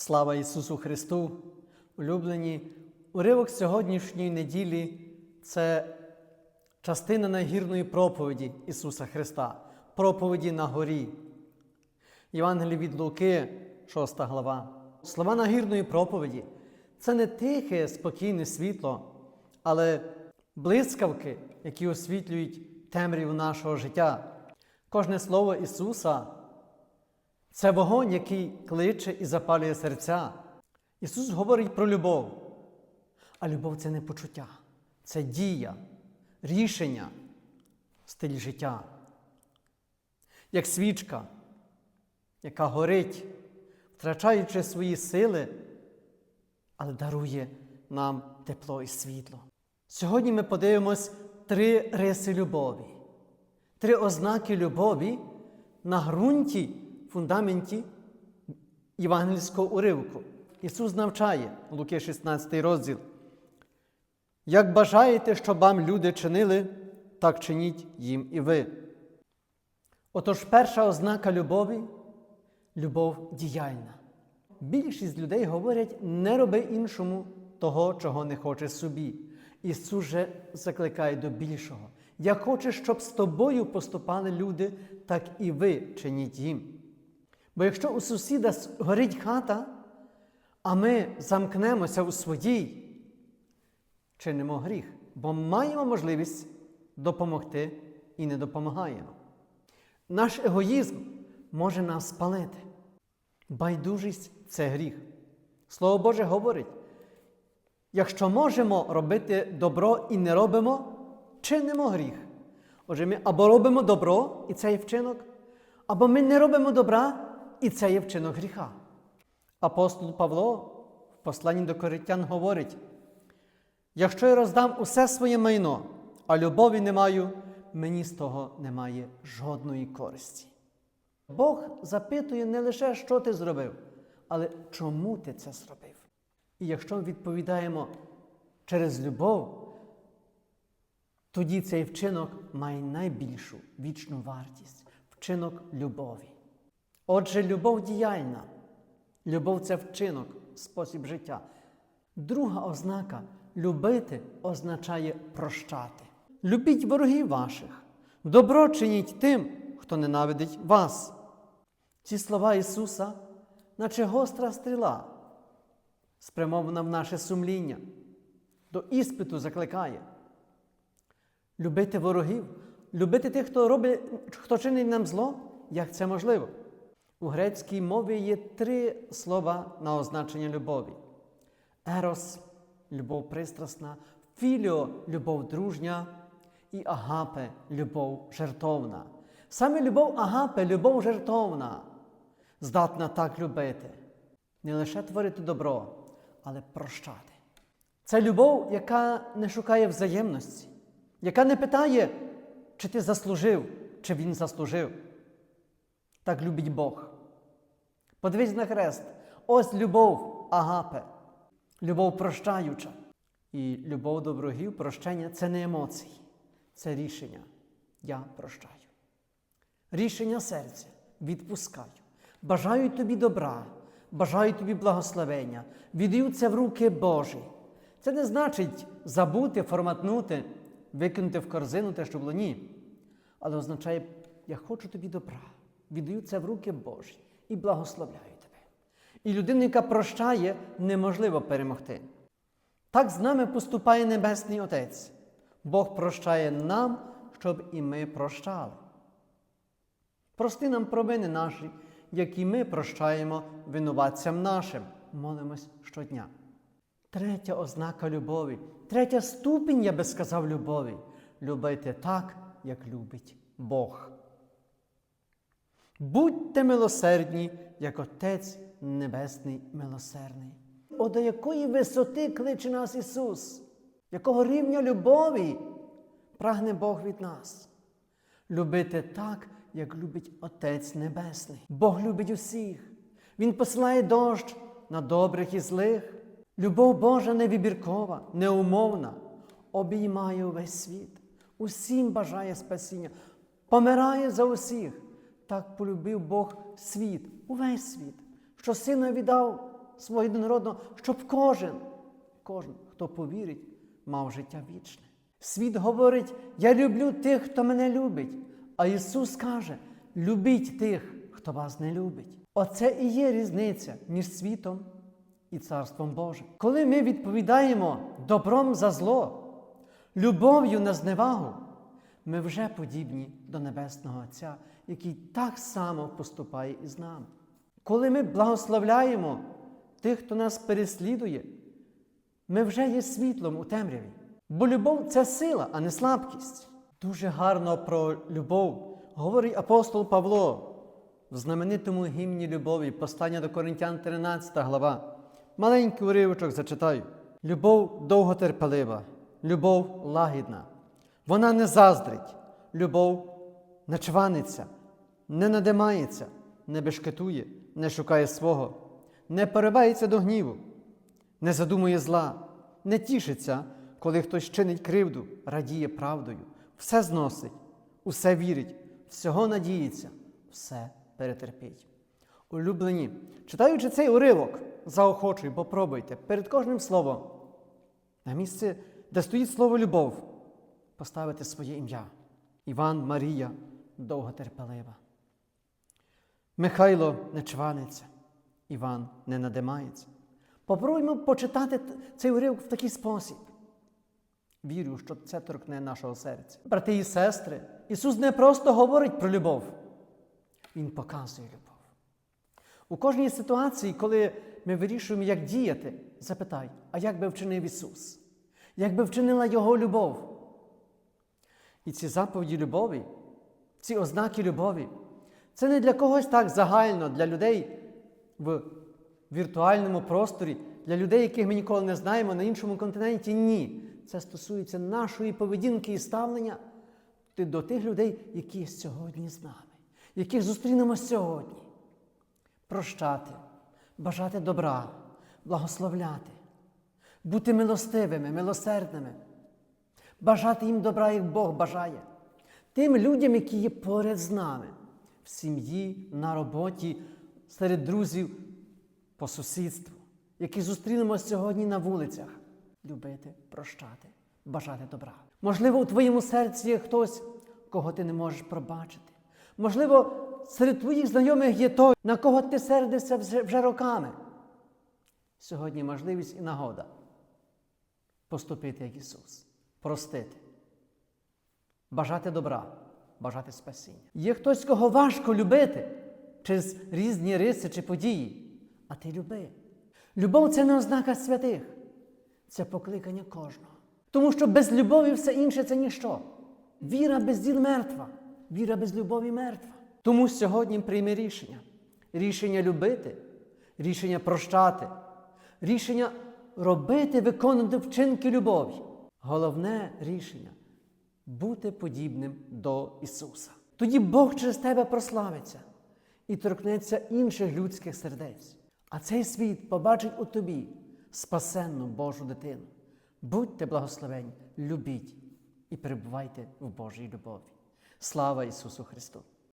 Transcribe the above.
Слава Ісусу Христу! Улюблені, уривок сьогоднішньої неділі це частина нагірної проповіді Ісуса Христа, проповіді на горі. Євангеліє від Луки, 6 глава. Слова нагірної проповіді це не тихе, спокійне світло, але блискавки, які освітлюють темряву нашого життя. Кожне слово Ісуса це вогонь, який кличе і запалює серця. Ісус говорить про любов. А любов це не почуття, це дія, рішення, стиль життя. Як свічка, яка горить, втрачаючи свої сили, але дарує нам тепло і світло. Сьогодні ми подивимось три риси любові, три ознаки любові на ґрунті, фундаменті євангельського уривку. Ісус навчає Луки 16 розділ. Як бажаєте, щоб вам люди чинили, так чиніть їм і ви. Отож, перша ознака любові любов діяльна. Більшість людей говорять, не роби іншому того, чого не хочеш собі. Ісус же закликає до більшого. Я хочу, щоб з тобою поступали люди, так і ви чиніть їм. Бо якщо у сусіда горить хата, а ми замкнемося у своїй, чинимо гріх, бо маємо можливість допомогти і не допомагаємо. Наш егоїзм може нас спалити. Байдужість це гріх. Слово Боже говорить: якщо можемо робити добро і не робимо, чинимо гріх. Отже, ми або робимо добро, і це є вчинок, або ми не робимо добра, і це є вчинок гріха. Апостол Павло в посланні до Коринтян говорить: якщо я роздам усе своє майно, а любові не маю, мені з того немає жодної користі. Бог запитує не лише, що ти зробив, але чому ти це зробив. І якщо ми відповідаємо через любов, тоді цей вчинок має найбільшу вічну вартість вчинок любові. Отже, любов діяльна. Любов це вчинок, спосіб життя. Друга ознака любити означає прощати. Любіть ворогів ваших, добро чиніть тим, хто ненавидить вас. Ці слова Ісуса, наче гостра стріла, спрямована в наше сумління, до іспиту закликає. Любити ворогів, любити тих, хто робить, хто чинить нам зло, як це можливо. У грецькій мові є три слова на означення любові: ерос любов пристрасна, філіо любов дружня і агапе любов жертовна. Саме любов агапе, любов жертовна, здатна так любити, не лише творити добро, але прощати. Це любов, яка не шукає взаємності, яка не питає, чи ти заслужив, чи він заслужив. Так любить Бог. Подивись на хрест. Ось любов агапе, любов прощаюча. І любов до ворогів, прощення це не емоції, це рішення. Я прощаю. Рішення серця відпускаю. Бажаю тобі добра, бажаю тобі благословення, віддаю це в руки Божі. Це не значить забути, форматнути, викинути в корзину те, що було ні. Але означає, я хочу тобі добра, віддаю це в руки Божі і благословляю тебе. І людина, яка прощає, неможливо перемогти. Так з нами поступає Небесний Отець. Бог прощає нам, щоб і ми прощали. Прости нам провини наші, які ми прощаємо винуватцям нашим. Молимось щодня. Третя ознака любові, третя ступінь, я би сказав, любові любити так, як любить Бог. Будьте милосердні, як Отець Небесний милосердний. О, до якої висоти кличе нас Ісус, якого рівня любові прагне Бог від нас. Любити так, як любить Отець Небесний. Бог любить усіх. Він посилає дощ на добрих і злих. Любов Божа невибіркова, неумовна, обіймає увесь світ, усім бажає спасіння, помирає за усіх. Так полюбив Бог світ, увесь світ, що сина віддав свого єдинородного, щоб кожен, кожен, хто повірить, мав життя вічне. Світ говорить: Я люблю тих, хто мене любить. А Ісус каже: любіть тих, хто вас не любить. Оце і є різниця між світом і Царством Божим. Коли ми відповідаємо добром за зло, любов'ю на зневагу, ми вже подібні до Небесного Отця, який так само поступає із нами. Коли ми благословляємо тих, хто нас переслідує, ми вже є світлом у темряві. Бо любов це сила, а не слабкість. Дуже гарно про любов говорить апостол Павло в знаменитому гімні любові, послання до Коринтян 13 глава. Маленький уривочок зачитаю. Любов довготерпелива, любов лагідна. Вона не заздрить, любов не чваниться, не надимається, не бешкетує, не шукає свого, не поривається до гніву, не задумує зла, не тішиться, коли хтось чинить кривду, радіє правдою, все зносить, усе вірить, всього надіється, все перетерпить. Улюблені, читаючи цей уривок, заохочуй, попробуйте перед кожним словом. На місце, де стоїть слово любов, поставити своє ім'я. Іван Марія довготерпелива. Михайло не чваниться, Іван не надимається. Попробуймо почитати цей уривок в такий спосіб. Вірю, що це торкне нашого серця. Брати і сестри, Ісус не просто говорить про любов, Він показує любов. У кожній ситуації, коли ми вирішуємо, як діяти, запитай, а як би вчинив Ісус? Як би вчинила Його любов? І ці заповіді любові, ці ознаки любові, це не для когось так загально, для людей в віртуальному просторі, для людей, яких ми ніколи не знаємо на іншому континенті. Ні. Це стосується нашої поведінки і ставлення до тих людей, які сьогодні з нами, яких зустрінемо сьогодні. Прощати, бажати добра, благословляти, бути милостивими, милосердними, бажати їм добра, як Бог бажає. Тим людям, які є поряд з нами, в сім'ї, на роботі, серед друзів, по сусідству, які зустрінемо сьогодні на вулицях, любити, прощати, бажати добра. Можливо, у твоєму серці є хтось, кого ти не можеш пробачити. Можливо, серед твоїх знайомих є той, на кого ти сердишся вже, роками. Сьогодні можливість і нагода поступити як Ісус, простити, бажати добра, бажати спасіння. Є хтось, кого важко любити через різні риси чи події, а ти люби. Любов це не ознака святих, це покликання кожного. Тому що без любові все інше це ніщо. Віра без діл мертва, віра без любові мертва. Тому сьогодні прийми рішення. Рішення любити, рішення прощати, рішення робити, виконувати вчинки любові. Головне рішення бути подібним до Ісуса. Тоді Бог через тебе прославиться і торкнеться інших людських сердець. А цей світ побачить у тобі спасенну Божу дитину. Будьте благословені, любіть і перебувайте в Божій любові. Слава Ісусу Христу!